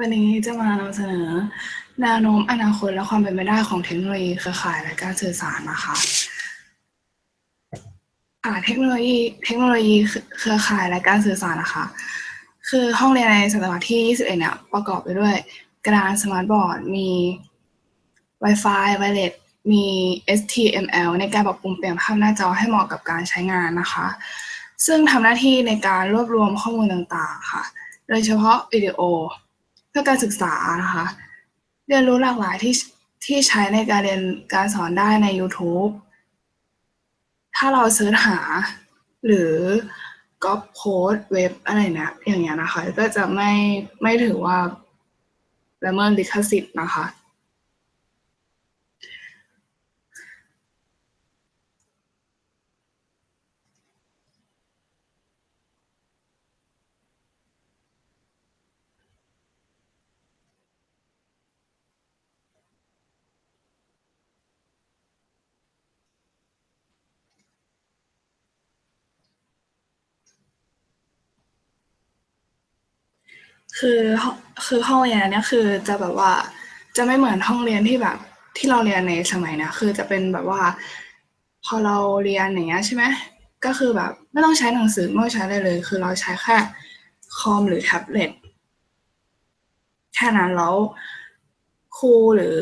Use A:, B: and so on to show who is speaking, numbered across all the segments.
A: วันนี้จะมานำเสนอแนวโน้มอนาคตและความเป็นไปได้ของเทคโนโลยีเครือข่ายและการสื่อสารนะคะค่ะเทคโนโลยีเทคโนโลยีเครือข่ายและการสื่อสารนะคะ คือห้องเรียนในศตวรรษที่ 21 เนี่ยประกอบไปด้วยกระดานสมาร์ทบอร์ด มี Wi-Fi ไวเลสมี HTML ในการปรับปรุงเปลี่ยนภาพหน้าจอให้เหมาะกับการใช้งานนะคะ ซึ่งทำหน้าที่ในการรวบรวมข้อมูลต่างๆค่ะ โดยเฉพาะวิดีโอ พื่อการศึกษานะคะ เรียนรู้หลากหลายที่ที่ใช้ในการเรียนการสอนได้ใน YouTube ถ้าเราเสิร์ชหา หรือก๊อปโค้ดเว็บอะไรเนี่ยอย่างเงี้ยนะคะ ก็จะไม่ไม่ถือว่าละเมิดลิขสิทธิ์นะคะ คือคือห้องเรียนเนี้ยคือจะแบบว่าจะไม่เหมือนห้องเรียนที่แบบที่เราเรียนในสมัยนี้ยคือจะเป็นแบบว่า พอเราเรียนอย่างเงี้ยใช่ไหมก็คือแบบไม่ต้องใช้หนังสือไม่ต้องใช้อะไรเลย คือเราใช้แค่คอมหรือแท็บเล็ตแค่นั้นแล้วครูหรือ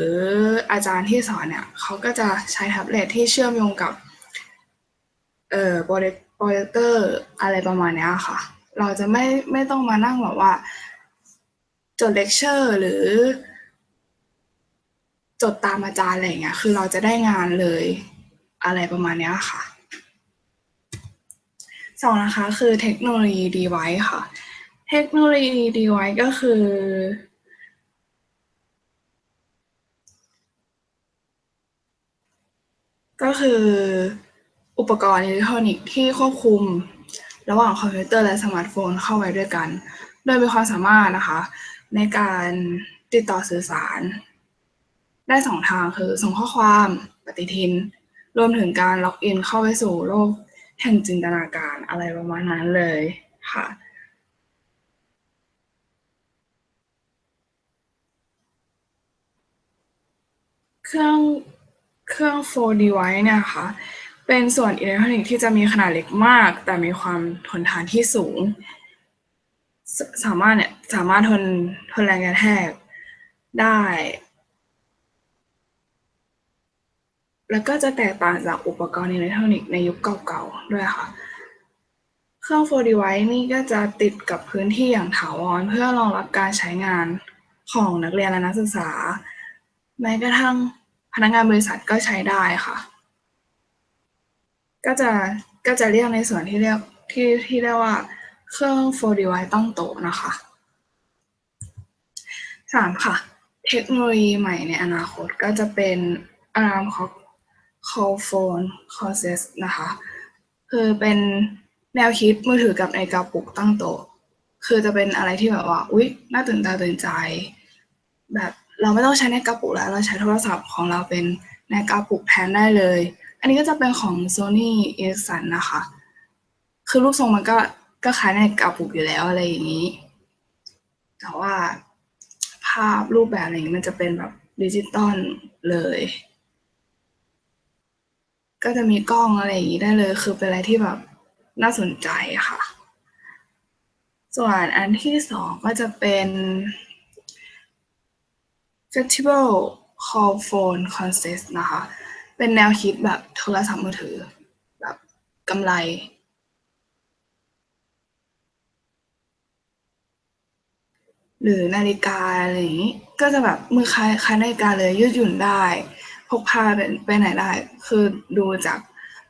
A: อาจารย์ที่สอนเนี่ยเขาก็จะใช้แท็บเล็ตที่เชื่อมโยงกับเอ่อโปรเจคเตอร์อะไรประมาณเนี้ยค่ะ เราจะไม่ไม่ต้องมานั่งแบบว่า จดเลคเชอร์หรือ จดตามอาจารย์อะไรอย่างเงี้ย คือเราจะได้งานเลยอะไรประมาณนี้ค่ะสองนะคะ คือเทคโนโลยีดีไวซ์ค่ะ เทคโนโลยีดีไวซ์ก็คือ ก็คืออุปกรณ์อิเล็กทรอนิกส์ที่ควบคุม ระหว่างคอมพิวเตอร์และสมาร์ทโฟนเข้าไว้ด้วยกัน โดยมีความสามารถนะคะ ในการติดต่อสื่อสาร ได้สองทางคือส่งข้อความปฏิทิน รวมถึงการล็อกอินเข้าไปสู่โลกแห่งจินตนาการอะไรประมาณนั้นเลยค่ะเครื่องเครื่อง 4 device เนี่ยค่ะ เป็นส่วนอิเล็กทรอนิกส์ที่จะมีขนาดเล็กมาก แต่มีความทนทานที่สูง สสามารถเนี่ยสามารถทนทนแรงกระแทกได้ แล้วก็จะแตกต่างจากอุปกรณ์อิเล็กทรอนิกส์ในยุคเก่าๆด้วยค่ะ เครื่อง4 device นี่ก็จะติดกับพื้นที่อย่างถาวรเพื่อรองรับการใช้งานของนักเรียนและนักศึกษา แม้กระทั่งพนักงานบริษัทก็ใช้ได้ค่ะ ก็จะก็จะเรียกในส่วนที่เรียกที่ที่เรียกว่า เครื่อง 4 device ตั้งโต๊ะนะคะสามค่ะ เทคโนโลยีใหม่ในอนาคตก็จะเป็น Alarm Call Phone Process นะคะ คือเป็นแนวคิดมือถือกับนาฬิกาปลุกตั้งโต๊ะคือจะเป็นอะไรที่แบบว่า อุ๊ย น่าตื่นตาตื่นใจ แบบเราไม่ต้องใช้นาฬิกาปลุกแล้ว เราใช้โทรศัพท์ของเราเป็นนาฬิกาปลุกแทนได้เลย อันนี้ก็จะเป็นของ Sony Ericsson นะคะ คือรูปทรงมันก็ ก็คล้ายนาฬิกาปลุกอยู่แล้วอะไรอย่างนี้ แต่ว่าภาพรูปแบบอะไรอย่างนี้มันจะเป็นแบบดิจิตอลเลย ก็จะมีกล้องอะไรอย่างนี้ได้เลย คือเป็นอะไรที่แบบน่าสนใจค่ะ ส่วนอันที่สองก็จะเป็น Flexible Call Phone Concept นะคะ เป็นแนวคิดแบบโทรศัพท์มือถือ แบบกำไร หรือนาฬิกาอะไรอย่างนี้ ก็จะแบบมือคล้ายคล้ายนาฬิกาเลยยืดหยุ่นได้ พกพาไปไหนได้ คือดูจาก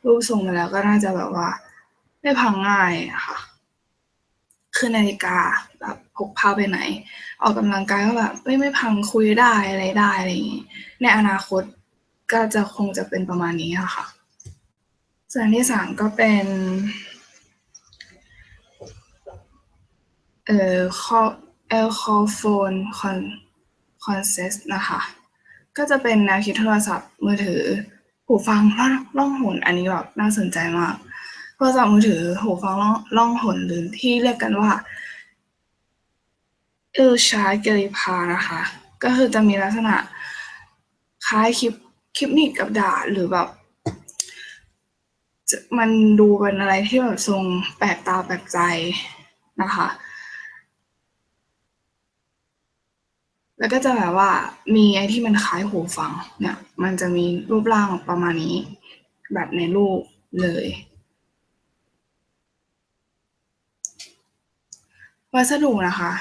A: รูปทรงมาแล้วก็น่าจะแบบว่า ไม่พังง่ายค่ะ คือนาฬิกาแบบพกพาไปไหน ออกกำลังกายก็แบบไม่ไม่พังคุยได้อะไรได้อะไรอย่างนี้ ในอนาคตก็จะคงจะเป็นประมาณนี้ค่ะ ส่วนที่สามก็เป็น เอ่อข้อ call L call phone con concept นะคะ ก็จะเป็นแนวคิดโทรศัพท์มือถือ หูฟังล่องหนอันนี้แบบน่าสนใจมากโทรศัพท์มือถือหูฟังล่องล่องหนหรือที่เรียกกันว่าเอลชาร์กริพานะคะ ก็คือจะมีลักษณะคล้ายคลิปคลิปนิกกับดาหรือแบบมันดูเป็นอะไรที่แบบทรงแปลกตาแปลกใจนะคะ แล้วก็จะแบบว่ามีไอ้ที่มันคล้ายหูฟัง เนี่ย มันจะมีรูปร่างประมาณนี้ แบบในรูปเลย วัสดุนะคะ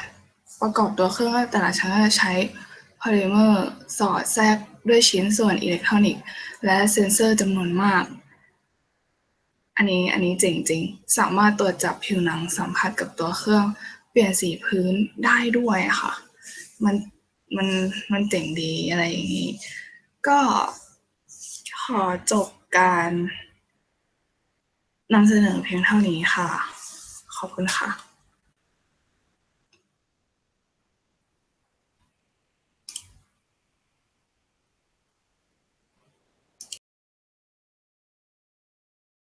A: ประกอบตัวเครื่องแต่ละชั้นก็จะใช้พอลิเมอร์สอดแทรกด้วยชิ้นส่วนอิเล็กทรอนิกส์ และเซ็นเซอร์จำนวนมาก อันนี้อันนี้เจ๋งจริง สามารถตรวจจับผิวหนังสัมผัสกับตัวเครื่อง เปลี่ยนสีพื้นได้ด้วยค่ะ มัน มันมันเจ๋งดีอะไรอย่างนี้ ก็ขอจบการนำเสนอเพียงเท่านี้ค่ะ ขอบคุณค่ะ